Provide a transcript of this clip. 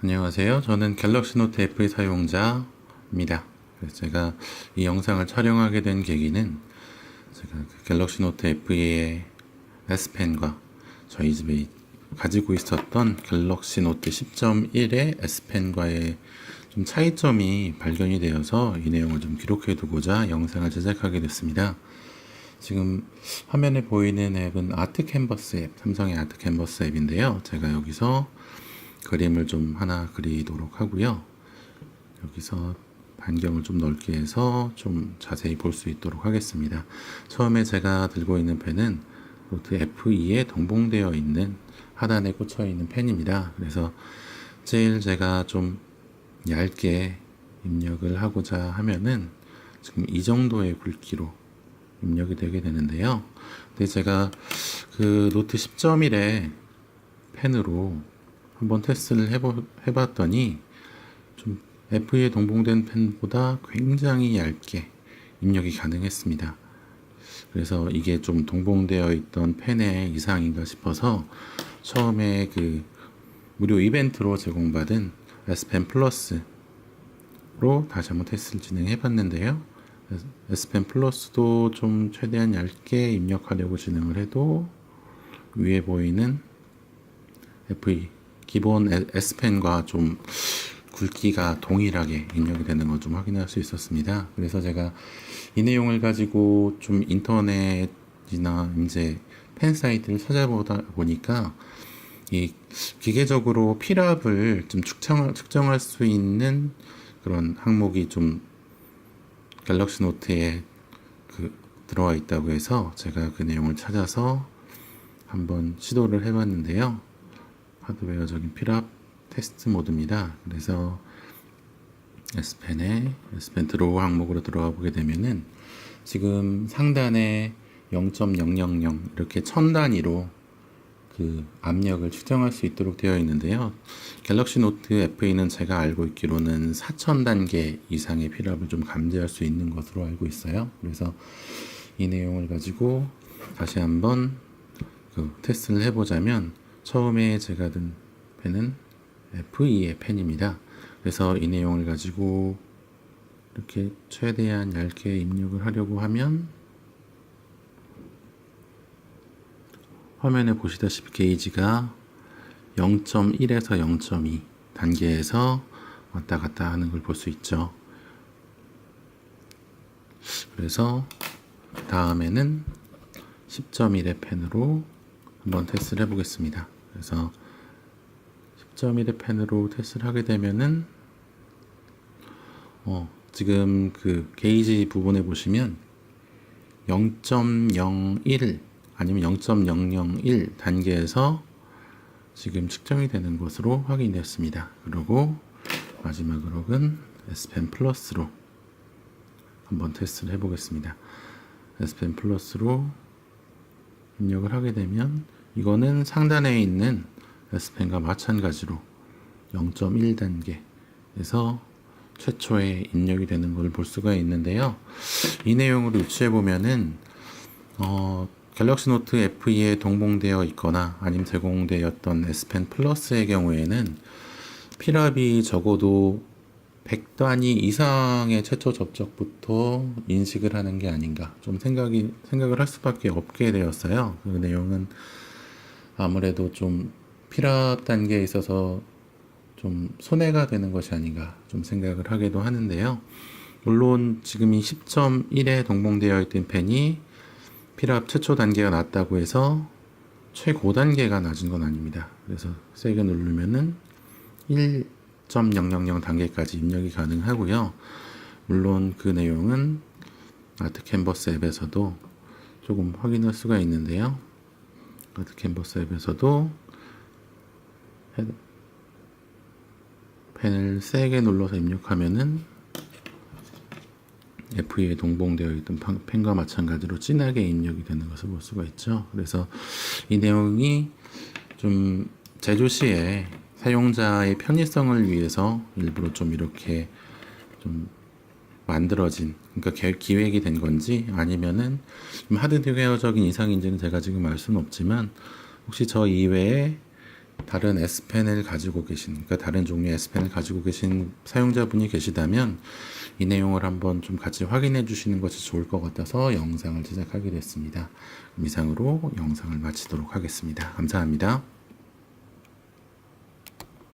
안녕하세요. 저는 갤럭시 노트 F 사용자입니다. 제가 이 영상을 촬영하게 된 계기는 제가 그 갤럭시 노트 F의 S펜과 저희 집에 가지고 있었던 갤럭시 노트 10.1의 S펜과의 좀 차이점이 발견이 되어서 이 내용을 좀 기록해 두고자 영상을 제작하게 됐습니다. 지금 화면에 보이는 앱은 아트 캔버스 앱, 삼성의 아트 캔버스 앱인데요. 제가 여기서 그림을 좀 하나 그리도록 하고요. 여기서 반경을 좀 넓게 해서 좀 자세히 볼 수 있도록 하겠습니다. 처음에 제가 들고 있는 펜은 노트 F2에 동봉되어 있는 하단에 꽂혀 있는 펜입니다. 그래서 제일 제가 좀 얇게 입력을 하고자 하면은 지금 이 정도의 굵기로 입력이 되게 되는데요. 근데 제가 그 노트 10.1의 펜으로 한번 테스트를 해보, 해봤더니 좀 F에 동봉된 펜보다 굉장히 얇게 입력이 가능했습니다. 그래서 이게 좀 동봉되어 있던 펜의 이상인가 싶어서 처음에 그 무료 이벤트로 제공받은 S펜 플러스로 다시 한번 테스트를 진행해 봤는데요. S펜 플러스도 좀 최대한 얇게 입력하려고 진행을 해도 위에 보이는 FE 기본 S펜과 좀 굵기가 동일하게 입력이 되는 걸 좀 확인할 수 있었습니다. 그래서 제가 이 내용을 가지고 좀 인터넷이나 이제 펜 사이트를 찾아보다 보니까 이 기계적으로 필압을 좀 측정, 측정할 수 있는 그런 항목이 좀 갤럭시 노트에 그 들어와 있다고 해서 제가 그 내용을 찾아서 한번 시도를 해봤는데요. 하드웨어적인 필압 테스트 모드입니다. 그래서 S펜에 S펜 드로우 항목으로 들어가 보게 되면은 지금 상단에 0.000 이렇게 천 단위로 그 압력을 측정할 수 있도록 되어 있는데요. 갤럭시 노트 FE는 제가 알고 있기로는 4000단계 이상의 필압을 좀 감지할 수 있는 것으로 알고 있어요. 그래서 이 내용을 가지고 다시 한번 그 테스트를 해보자면 처음에 제가 든 펜은 F2의 펜입니다. 그래서 이 내용을 가지고 이렇게 최대한 얇게 입력을 하려고 하면 화면에 보시다시피 게이지가 0.1에서 0.2 단계에서 왔다 갔다 하는 걸 볼 수 있죠. 그래서 다음에는 10.1의 펜으로 한번 테스트를 해보겠습니다. 그래서 10.1의 펜으로 테스트를 하게 되면은 어, 지금 그 게이지 부분에 보시면 0.01 아니면 0.001 단계에서 지금 측정이 되는 것으로 확인됐습니다. 그리고 마지막으로는 S펜 플러스로 한번 테스트를 해보겠습니다. S펜 플러스로 입력을 하게 되면 이거는 상단에 있는 S펜과 마찬가지로 0.1단계에서 최초의 입력이 되는 걸 볼 수가 있는데요. 이 내용으로 유추해 보면은 어, 갤럭시 노트 FE에 동봉되어 있거나 아니면 제공되었던 S펜 플러스의 경우에는 필압이 적어도 100단위 이상의 최초 접촉부터 인식을 하는 게 아닌가 좀 생각이 생각을 할 수밖에 없게 되었어요. 그 내용은 아무래도 좀 필압 단계에 있어서 좀 손해가 되는 것이 아닌가 좀 생각을 하기도 하는데요. 물론 지금 이 10.1에 동봉되어 있던 펜이 필압 최초 단계가 낮다고 해서 최고 단계가 낮은 건 아닙니다. 그래서 세게 누르면은 1.000 단계까지 입력이 가능하고요. 물론 그 내용은 아트 캔버스 앱에서도 조금 확인할 수가 있는데요. 아트 캔버스 앱에서도 펜을 세게 눌러서 입력하면은 F에 동봉되어 있던 펜과 마찬가지로 진하게 입력이 되는 것을 볼 수가 있죠. 그래서 이 내용이 좀 제조 시에 사용자의 편의성을 위해서 일부러 좀 이렇게 좀 만들어진 그러니까 기획이 된 건지 아니면은 하드웨어적인 이상인지는 제가 지금 알 수는 없지만 혹시 저 이외에 다른 S펜을 가지고 계신, 그러니까 다른 종류의 S펜을 가지고 계신 사용자분이 계시다면 이 내용을 한번 좀 같이 확인해 주시는 것이 좋을 것 같아서 영상을 제작하게 됐습니다. 이상으로 영상을 마치도록 하겠습니다. 감사합니다.